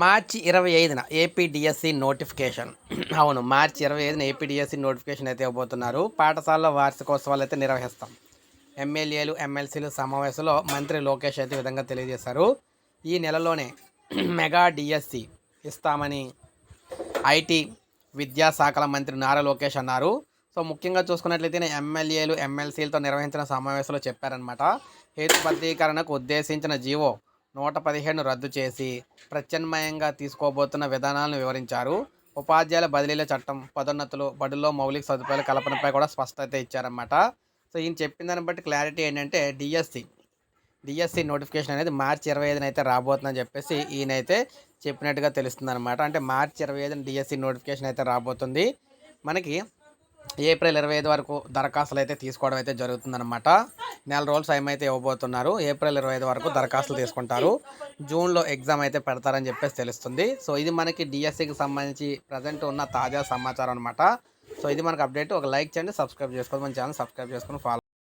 మార్చి ఇరవై ఐదున APDSC notification. అవును మార్చి ఇరవై ఐదున ఏపీడిఎస్సి నోటిఫికేషన్ అయితే ఇవ్వబోతున్నారు. పాఠశాలలో వార్షికోత్సవాలు అయితే నిర్వహిస్తాం. ఎమ్మెల్యేలు ఎమ్మెల్సీలు సమావేశంలో మంత్రి లోకేష్ అయితే విధంగా తెలియజేశారు. ఈ నెలలోనే మెగా డిఎస్సి ఇస్తామని ఐటీ విద్యాశాఖల మంత్రి నారా లోకేష్ అన్నారు. సో ముఖ్యంగా చూసుకున్నట్లయితే ఎమ్మెల్యేలు ఎమ్మెల్సీలతో నిర్వహించిన సమావేశంలో చెప్పారనమాట హేతుబద్ధీకరణకు ఉద్దేశించిన జీవో నూట పదిహేను రద్దు చేసి ప్రత్యామ్నాయంగా తీసుకోబోతున్న విధానాలను వివరించారు. ఉపాధ్యాయుల బదిలీల చట్టం పదోన్నతులు బడుల్లో మౌలిక సదుపాయాల కల్పనపై కూడా స్పష్టత ఇచ్చారన్నమాట. సో ఈయన చెప్పిన దాన్ని బట్టి క్లారిటీ ఏంటంటే డిఎస్సి డిఎస్సి నోటిఫికేషన్ అనేది మార్చి ఇరవై ఐదున అయితే రాబోతుందని చెప్పేసి ఈయనైతే చెప్పినట్టుగా తెలుస్తుంది అనమాట అంటే మార్చి ఇరవై ఐదున డిఎస్సి నోటిఫికేషన్ అయితే రాబోతుంది. మనకి ఏప్రిల్ ఇరవై ఐదు వరకు దరఖాస్తులు అయితే తీసుకోవడం అయితే జరుగుతుందన్నమాట. నెల రోజులు టైం అయితే ఇవ్వబోతున్నారు. ఏప్రిల్ ఇరవై ఐదు వరకు దరఖాస్తులు తీసుకుంటారు. జూన్లో ఎగ్జామ్ అయితే పెడతారని చెప్పేసి తెలుస్తుంది. సో ఇది మనకి డిఎస్సికి సంబంధించి ప్రజెంట్ ఉన్న తాజా సమాచారం అనమాట సో ఇది మనకు అప్డేట్. ఒక లైక్ చేయండి సబ్స్క్రైబ్ చేసుకోండి. మన ఛానల్ సబ్స్క్రైబ్ చేసుకొని ఫాలో